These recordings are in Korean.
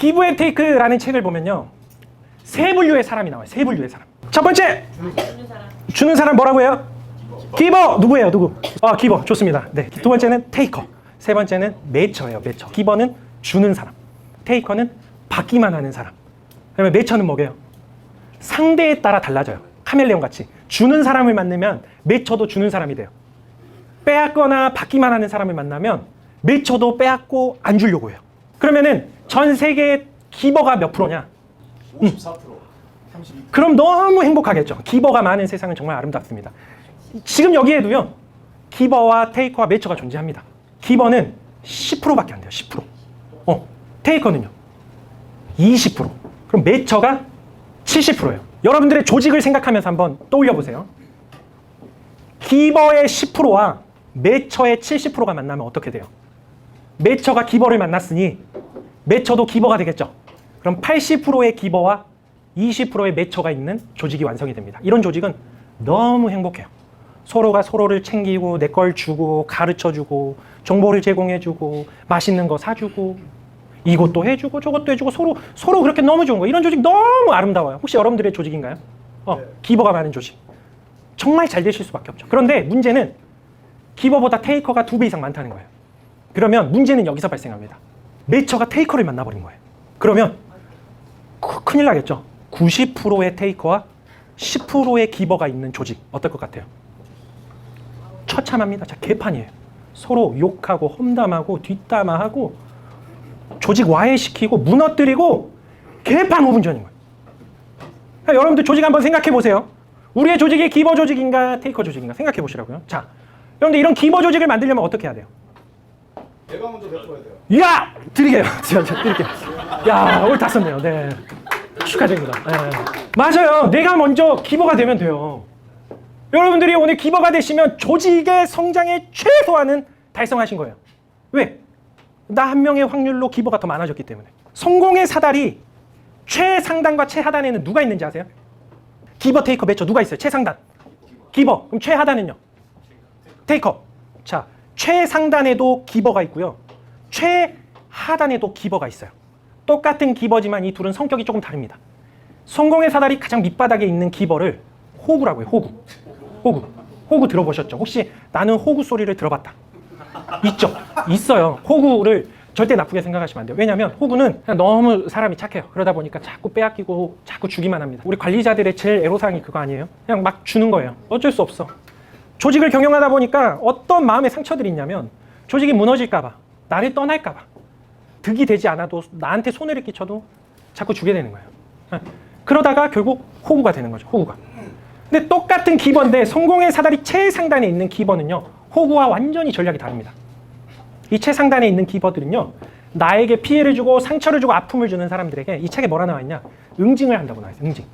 기브 앤 테이크라는 책을 보면요. 세 분류의 사람이 나와요. 세 분류의 사람. 첫 번째 주는 사람 뭐라고 해요? 기버 누구예요? 누구? 아 기버 좋습니다. 네. 두 번째는 테이커. 세 번째는 매처예요. 매처. 기버는 주는 사람. 테이커는 받기만 하는 사람. 그러면 매처는 뭐게요? 상대에 따라 달라져요. 카멜레온 같이 주는 사람을 만나면 매처도 주는 사람이 돼요. 빼앗거나 받기만 하는 사람을 만나면 매처도 빼앗고 안 주려고 해요. 그러면은 전 세계 기버가 몇 프로냐? 54% 32% 그럼 너무 행복하겠죠. 기버가 많은 세상은 정말 아름답습니다. 지금 여기에도요. 기버와 테이커와 매처가 존재합니다. 기버는 10%밖에 안 돼요. 10%. 어, 테이커는요. 20%. 그럼 매처가 70%예요. 여러분들의 조직을 생각하면서 한번 떠올려 보세요. 기버의 10%와 매처의 70%가 만나면 어떻게 돼요? 매처가 기버를 만났으니 매처도 기버가 되겠죠. 그럼 80%의 기버와 20%의 매처가 있는 조직이 완성이 됩니다. 이런 조직은 너무 행복해요. 서로가 서로를 챙기고 내 걸 주고 가르쳐 주고 정보를 제공해 주고 맛있는 거 사주고 이것도 해주고 저것도 해주고 서로 서로 그렇게 너무 좋은 거 이런 조직 너무 아름다워요. 혹시 여러분들의 조직인가요? 어, 네. 기버가 많은 조직. 정말 잘 되실 수밖에 없죠. 그런데 문제는 기버보다 테이커가 두 배 이상 많다는 거예요. 그러면 문제는 여기서 발생합니다. 매처가 테이커를 만나버린 거예요. 그러면 크- 큰일 나겠죠. 90%의 테이커와 10%의 기버가 있는 조직 어떨 것 같아요? 처참합니다. 자 개판이에요. 서로 욕하고 험담하고 뒷담화하고 조직 와해시키고 무너뜨리고 개판 5분 전인 거예요. 여러분들 조직 한번 생각해 보세요. 우리의 조직이 기버 조직인가 테이커 조직인가 생각해 보시라고요. 자, 여러분들 이런 기버 조직을 만들려면 어떻게 해야 돼요? 내가 먼저 베풀어야 돼요 야! 드리게요. 제가 드릴게요. 야, 오늘 다 썼네요. 네. 축하드립니다. 네. 맞아요. 내가 먼저 기버가 되면 돼요. 여러분들이 오늘 기버가 되시면 조직의 성장의 최소한은 달성하신 거예요. 왜? 나 한 명의 확률로 기버가 더 많아졌기 때문에. 성공의 사다리 최상단과 최하단에는 누가 있는지 아세요? 기버, 테이커, 매처 누가 있어요? 최상단. 기버. 그럼 최하단은요? 테이커. 자, 최상단에도 기버가 있고요. 최하단에도 기버가 있어요. 똑같은 기버지만 이 둘은 성격이 조금 다릅니다. 성공의 사다리 가장 밑바닥에 있는 기버를 호구라고 해요. 호구. 호구. 호구 들어보셨죠? 혹시 나는 호구 소리를 들어봤다. 있죠? 있어요. 호구를 절대 나쁘게 생각하시면 안 돼요. 왜냐하면 호구는 그냥 너무 사람이 착해요. 그러다 보니까 자꾸 빼앗기고 자꾸 주기만 합니다. 우리 관리자들의 제일 애로사항이 그거 아니에요? 그냥 막 주는 거예요. 어쩔 수 없어. 조직을 경영하다 보니까 어떤 마음의 상처들이 있냐면 조직이 무너질까봐, 나를 떠날까봐, 득이 되지 않아도 나한테 손해를 끼쳐도 자꾸 주게 되는 거예요. 예. 그러다가 결국 호구가 되는 거죠. 호구가. 근데 똑같은 기버인데 성공의 사다리 최상단에 있는 기버는요. 호구와 완전히 전략이 다릅니다. 이 최상단에 있는 기버들은요. 나에게 피해를 주고 상처를 주고 아픔을 주는 사람들에게 이 책에 뭐라 나와 있냐? 응징을 한다고 나와 있어요. 응징.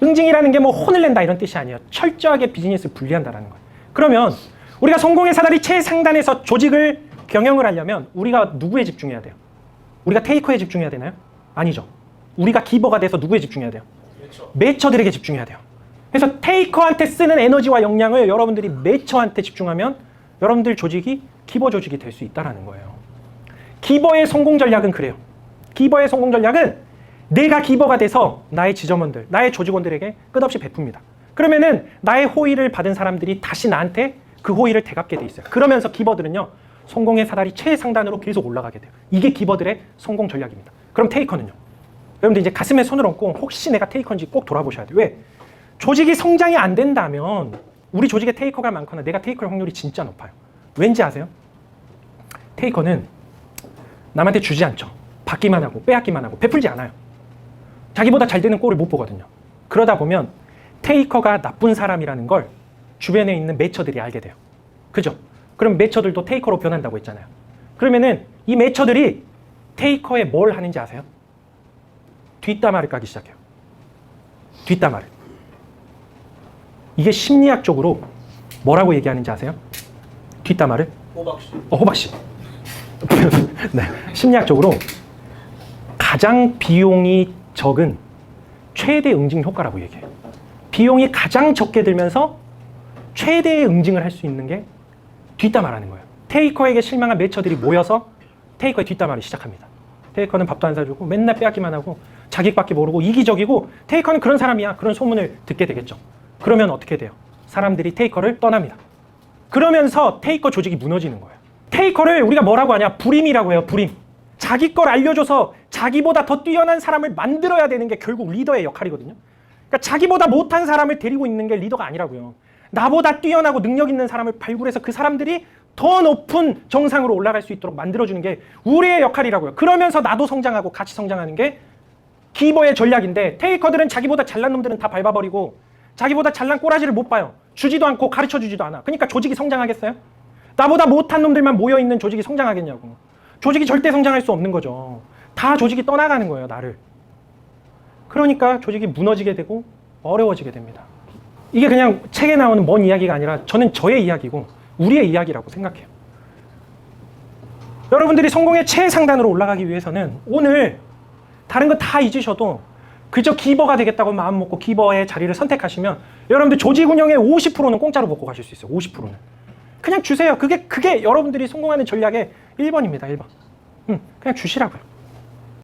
어. 응징이라는 게 뭐 혼을 낸다 이런 뜻이 아니에요. 철저하게 비즈니스를 분리한다라는 거예요. 그러면 우리가 성공의 사다리 최상단에서 조직을 경영을 하려면 우리가 누구에 집중해야 돼요? 우리가 테이커에 집중해야 되나요? 아니죠. 우리가 기버가 돼서 누구에 집중해야 돼요? 그렇죠 매처들에게 집중해야 돼요. 그래서 테이커한테 쓰는 에너지와 역량을 여러분들이 매처한테 집중하면 여러분들 조직이 기버 조직이 될 수 있다라는 거예요. 기버의 성공 전략은 그래요. 기버의 성공 전략은 내가 기버가 돼서 나의 지점원들, 나의 조직원들에게 끝없이 베풉니다. 그러면은 나의 호의를 받은 사람들이 다시 나한테 그 호의를 되갚게 돼 있어요. 그러면서 기버들은요, 성공의 사다리 최상단으로 계속 올라가게 돼요. 이게 기버들의 성공 전략입니다. 그럼 테이커는요? 여러분들 이제 가슴에 손을 얹고 혹시 내가 테이커인지 꼭 돌아보셔야 돼요. 왜? 조직이 성장이 안 된다면 우리 조직에 테이커가 많거나 내가 테이커의 확률이 진짜 높아요. 왠지 아세요? 테이커는 남한테 주지 않죠. 받기만 하고 빼앗기만 하고 베풀지 않아요. 자기보다 잘 되는 꼴을 못 보거든요. 그러다 보면 테이커가 나쁜 사람이라는 걸 주변에 있는 매처들이 알게 돼요. 그죠? 그럼 매처들도 테이커로 변한다고 했잖아요. 그러면은 이 매처들이 테이커에 뭘 하는지 아세요? 뒷담화를 까기 시작해요. 뒷담화를. 이게 심리학적으로 뭐라고 얘기하는지 아세요? 뒷담화를? 호박씨 어, 호박씨. 네. 심리학적으로 가장 비용이 적은 최대 응징 효과라고 얘기해요. 비용이 가장 적게 들면서 최대의 응징을 할 수 있는 게 뒷담화라는 거예요. 테이커에게 실망한 매처들이 모여서 테이커의 뒷담화를 시작합니다. 테이커는 밥도 안 사주고 맨날 빼앗기만 하고 자기밖에 모르고 이기적이고 테이커는 그런 사람이야. 그런 소문을 듣게 되겠죠. 그러면 어떻게 돼요? 사람들이 테이커를 떠납니다. 그러면서 테이커 조직이 무너지는 거예요. 테이커를 우리가 뭐라고 하냐? 불임이라고 해요. 불임. 자기 걸 알려줘서 자기보다 더 뛰어난 사람을 만들어야 되는 게 결국 리더의 역할이거든요. 그러니까 자기보다 못한 사람을 데리고 있는 게 리더가 아니라고요. 나보다 뛰어나고 능력 있는 사람을 발굴해서 그 사람들이 더 높은 정상으로 올라갈 수 있도록 만들어주는 게 우리의 역할이라고요. 그러면서 나도 성장하고 같이 성장하는 게 기버의 전략인데 테이커들은 자기보다 잘난 놈들은 다 밟아버리고 자기보다 잘난 꼬라지를 못 봐요. 주지도 않고 가르쳐 주지도 않아. 그러니까 조직이 성장하겠어요? 나보다 못한 놈들만 모여 있는 조직이 성장하겠냐고. 조직이 절대 성장할 수 없는 거죠. 다 조직이 떠나가는 거예요, 나를. 그러니까 조직이 무너지게 되고 어려워지게 됩니다. 이게 그냥 책에 나오는 먼 이야기가 아니라 저는 저의 이야기고 우리의 이야기라고 생각해요. 여러분들이 성공의 최상단으로 올라가기 위해서는 오늘 다른 거 다 잊으셔도 그저 기버가 되겠다고 마음 먹고 기버의 자리를 선택하시면 여러분들 조직 운영의 50%는 공짜로 먹고 가실 수 있어요. 50%는. 그냥 주세요. 그게 그게 여러분들이 성공하는 전략의 1번입니다. 1번. 음, 그냥 주시라고요.